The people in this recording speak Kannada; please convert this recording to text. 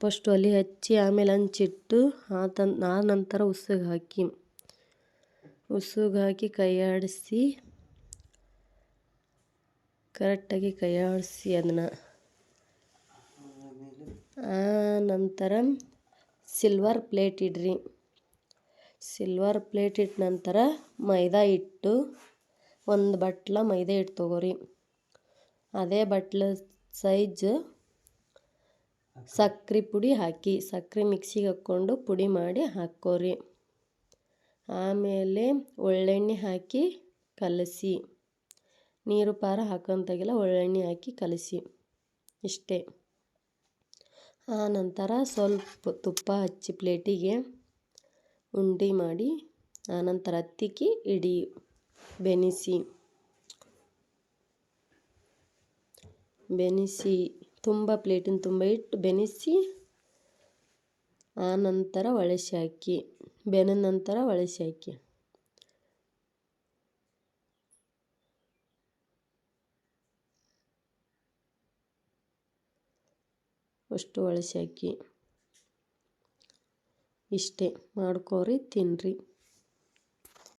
ಫಸ್ಟ್ ಒಲೆ ಹಚ್ಚಿ, ಆಮೇಲೆ ಹಂಚಿಟ್ಟು ಆತನ್ ಆ ನಂತರ ಉಸುಗ್ ಹಾಕಿ. ಉಸುಗ್ ಹಾಕಿ ಕೈ ಕರೆಕ್ಟಾಗಿ ಕೈ ಆಡಿಸಿ ಅದನ್ನು ಆ ನಂತರ ಸಿಲ್ವರ್ ಪ್ಲೇಟ್ ಇಡ್ರಿ. ಸಿಲ್ವರ್ ಪ್ಲೇಟ್ ಇಟ್ಟ ನಂತರ ಮೈದಾ ಇಟ್ಟು ಒಂದು ಬಟ್ಲ ಮೈದಾ ಹಿಟ್ಟು ತೊಗೋರಿ. ಅದೇ ಬಟ್ಲ ಸೈಜ್ ಸಕ್ರೆ ಪುಡಿ ಹಾಕಿ, ಸಕ್ರೆ ಮಿಕ್ಸಿಗೆ ಹಾಕ್ಕೊಂಡು ಪುಡಿ ಮಾಡಿ ಹಾಕ್ಕೋರಿ. ಆಮೇಲೆ ಒಳ್ಳೆಣ್ಣೆ ಹಾಕಿ ಕಲಸಿ. ನೀರು ಪಾರ ಹಾಕೋಂತಾಗಿಲ್ಲ ಒಳ್ಳೆಣ್ಣೆ ಹಾಕಿ ಕಲಸಿ, ಇಷ್ಟೇ. ಆ ನಂತರ ಸ್ವಲ್ಪ ತುಪ್ಪ ಹಚ್ಚಿ ಪ್ಲೇಟಿಗೆ ಉಂಡೆ ಮಾಡಿ, ಆನಂತರ ಹತ್ತಿಕ್ಕಿ ಇಡಿ, ಬೆನಿಸಿ. ಬೆನಿಸಿ ತುಂಬ ಪ್ಲೇಟಿನ ತುಂಬ ಇಟ್ಟು ಬೆನೆಸಿ, ಆನಂತರ ನಂತರ ಒಳಸಿ ಹಾಕಿ ಬೆನ ನಂತರ ಒಳಸಿ ಹಾಕಿ. ಅಷ್ಟು ಒಳಸಿ ಹಾಕಿ. ಇಷ್ಟೇ ಮಾಡ್ಕೋರಿ ತಿನ್ನಿರಿ